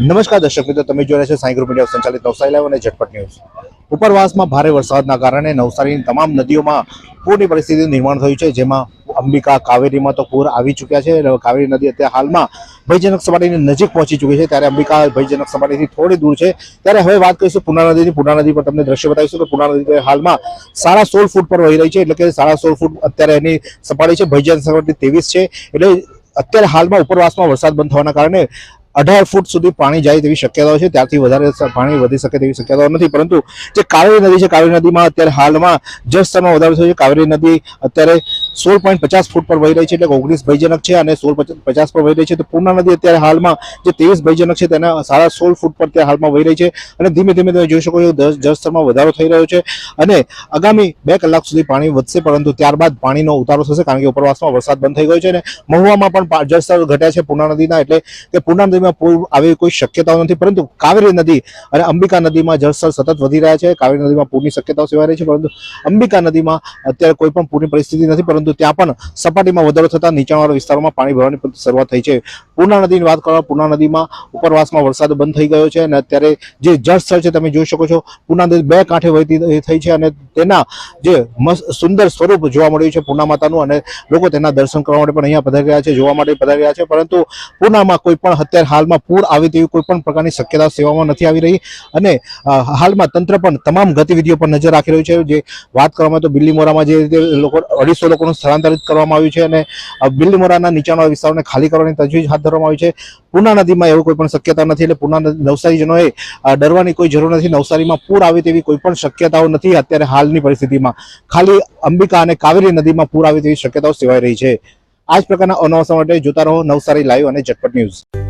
નમસ્કાર દર્શક મિત્રો, તમે જોઈ રહ્યા છો સાઈ ગ્રુપ મીડિયા સંચાલિત નવસારી લાઈવ અને ઝટપટ ન્યૂઝ. ઉપરવાસમાં ભારે વરસાદના કારણે નવસારીની તમામ નદીઓમાં પૂરની પરિસ્થિતિનું નિર્માણ થયું છે, જેમાં અંબિકા કાવેરીમાં તો પૂર આવી ચૂક્યા છે કાવેરી નદી અત્યારે હાલમાં ભયજનક સપાટીની નજીક પહોંચી ચૂકી છે, ત્યારે અંબિકા ભયજનક સપાટીથી થોડી દૂર છે. ત્યારે હવે વાત કરીશું પુના નદીની, પુના નદી પર તમને દ્રશ્ય બતાવીશું કે પુના નદી હાલમાં સાડા સોળ ફૂટ પર વહી રહી છે, એટલે કે સાડા સોળ ફૂટ અત્યારે એની સપાટી છે, ભયજનક સપાટી ત્રેવીસ છે, એટલે અત્યારે હાલમાં ઉપરવાસમાં વરસાદ બંધ થવાના કારણે અઢાર ફૂટ સુધી પાણી જાય તેવી શક્યતાઓ છે. ત્યારથી વધારે પાણી વધી શકે તેવી શક્યતાઓ નથી. પરંતુ જે કાવેરી નદી છે, કાવેરી નદીમાં અત્યારે હાલમાં જળસ્તરમાં વધારો થયો છે. કાવેરી નદી અત્યારે સોળ પોઈન્ટ પચાસ ફૂટ પર વહી રહી છે એટલે ઓગણીસ ભયજનક છે અને સોળ પચાસ પર વહી રહી છે. તો પૂર્ણા નદી અત્યારે હાલમાં જે ત્રેવીસ ભયજનક છે તેના સાડા સોળ ફૂટ પર ત્યાં હાલમાં વહી રહી છે અને ધીમે ધીમે તમે જોઈ શકો છો જળસ્તરમાં વધારો થઈ રહ્યો છે અને આગામી બે કલાક સુધી પાણી વધશે પરંતુ ત્યારબાદ પાણીનો ઉતારો થશે કારણ કે ઉપરવાસમાં વરસાદ બંધ થઈ ગયો છે અને મહુવામાં પણ જળસ્તર ઘટ્યા છે પૂર્ણા નદીના એટલે કે પૂર્ણા નદીમાં પૂર આવી કોઈ શક્યતાઓ નથી પરંતુ કાવેરી નદી અને અંબિકા નદીમાં જળસ્તર સતત વધી રહ્યા છે. કાવેરી નદીમાં પૂરની શક્યતાઓ સેવાઈ રહી છે પરંતુ અંબિકા નદીમાં અત્યારે કોઈ પણ પૂરની પરિસ્થિતિ નથી પરંતુ ત્યાં પણ સપાટીમાં વધારો થતા નીચાણવાળા વિસ્તારોમાં પાણી ભરવાની શરૂઆત થઈ છે. પૂર્ણા નદીની વાત કરવા, પૂર્ણા નદીમાં ઉપરવાસમાં વરસાદ બંધ થઈ ગયો છે અને અત્યારે જે જળસ્થળ છે તમે જોઈ શકો છો, પૂર્ણા નદી બે કાંઠે વહેતી થઈ છે અને તેના જે સુંદર સ્વરૂપ જોવા મળ્યું છે પૂર્ણા માતાનું અને લોકો તેના દર્શન કરવા માટે પણ અહીંયા પધારી રહ્યા છે, જોવા માટે પધારી રહ્યા છે. પરંતુ પૂર્ણામાં કોઈ પણ અત્યારે હાલમાં પૂર આવે તેવી કોઈ પણ પ્રકારની શક્યતા સેવામાં નથી આવી રહી અને હાલમાં તંત્ર પણ તમામ ગતિવિધિઓ પર નજર રાખી રહ્યું છે. જે વાત કરવામાં તો બિલ્લીમોરામાં જે રીતે લોકો અઢીસો લોકોનું સ્થળાંતરિત કરવામાં આવ્યું છે અને બિલમોરાના નીચાણવાળા વિસ્તારોને ખાલી કરવાની તજવીજ હાથ ધરવામાં આવી છે. પૂના નદીમાં એવું કોઈ પણ શક્યતા નથી એટલે પૂના નવસારીજનોએ ડરવાની કોઈ જરૂર નથી. નવસારીમાં પૂર આવે તેવી કોઈ પણ શક્યતાઓ નથી. અત્યારે હાલની પરિસ્થિતિમાં ખાલી અંબિકા અને કાવેરી નદીમાં પૂર આવે તેવી શક્યતાઓ સેવાઈ રહી છે. આ જ પ્રકારના અનવસર માટે જોતા રહો નવસારી લાઈવ અને ઝટપટ ન્યૂઝ.